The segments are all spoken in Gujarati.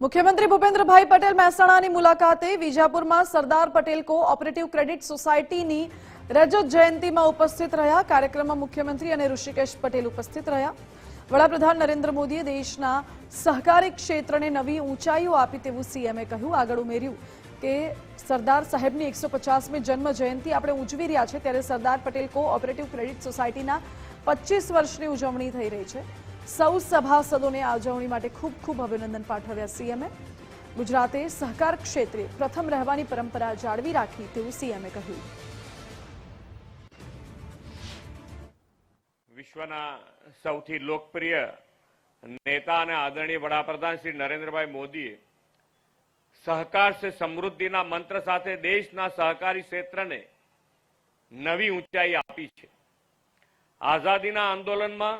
મુખ્યમંત્રી ભૂપેન્દ્રભાઈ પટેલ મહેસાણાની મુલાકાતે વિજાપુરમાં સરદાર પટેલ કો ઓપરેટિવ ક્રેડિટ સોસાયટીની રજત જયંતિમાં ઉપસ્થિત રહ્યા. કાર્યક્રમમાં મુખ્યમંત્રી અને ઋષિકેશ પટેલ ઉપસ્થિત રહ્યા. વડાપ્રધાન નરેન્દ્ર મોદીએ દેશના સહકારી ક્ષેત્રને નવી ઊંચાઈઓ આપી તેવું સીએમએ કહ્યું. આગળ ઉમેર્યું કે સરદાર સાહેબની એકસો પચાસમી જન્મ જયંતિ આપણે ઉજવી રહ્યા છે, ત્યારે સરદાર પટેલ કો ઓપરેટિવ ક્રેડિટ સોસાયટીના પચીસ વર્ષની ઉજવણી થઈ રહી છે. સૌ સભાસદોને આ ઉજવણી માટે ખૂબ ખૂબ અભિનંદન પાઠવ્યા સીએમએ. ગુજરાતે સહકાર ક્ષેત્રે પ્રથમ રહેવાની પરંપરા જાળવી રાખી તેવું સીએમએ કહ્યું. વિશ્વના સૌથી લોકપ્રિય નેતા અને આદરણીય વડાપ્રધાન શ્રી નરેન્દ્રભાઈ મોદીએ સહકાર સે સમૃદ્ધિના મંત્ર સાથે દેશના સહકારી ક્ષેત્રને નવી ઊંચાઈ આપી છે. આઝાદીના આંદોલનમાં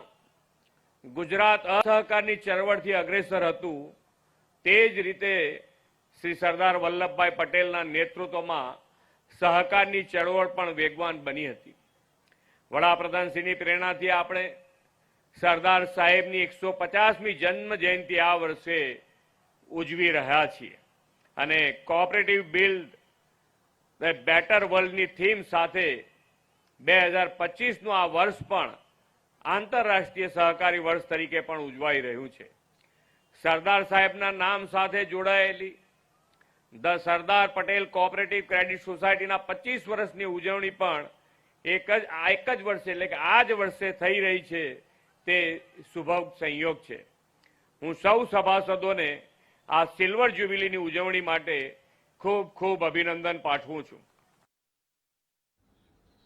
ગુજરાત અસહકારની ચળવળથી અગ્રેસર હતું, તે જ રીતે શ્રી સરદાર વલ્લભભાઈ પટેલના નેતૃત્વમાં સહકારની ચળવળ પણ વેગવાન બની હતી. વડાપ્રધાનશ્રીની પ્રેરણાથી આપણે સરદાર સાહેબની એકસો પચાસમી જન્મ જયંતિ આ વર્ષે ઉજવી રહ્યા છીએ અને કોઓપરેટિવ બિલ્ડ ધ બેટર વર્લ્ડની થીમ સાથે બે હજાર પચીસનું આ વર્ષ પણ આંતરરાષ્ટ્રીય સહકારી વર્ષ તરીકે પણ ઉજવાઈ રહ્યું છે. સરદાર સાહેબના નામ સાથે જોડાયેલી the Sardar Patel cooperative credit સોસાયટીના પચીસ વર્ષની ઉજવણી પણ એક જ, આ એક જ વર્ષે, એટલે કે આ જ વર્ષે થઈ રહી છે તે શુભ સંયોગ છે. હું સૌ સભાસદોને આ સિલ્વર જ્યુબિલીની ઉજવણી માટે ખૂબ ખૂબ અભિનંદન પાઠવું છું.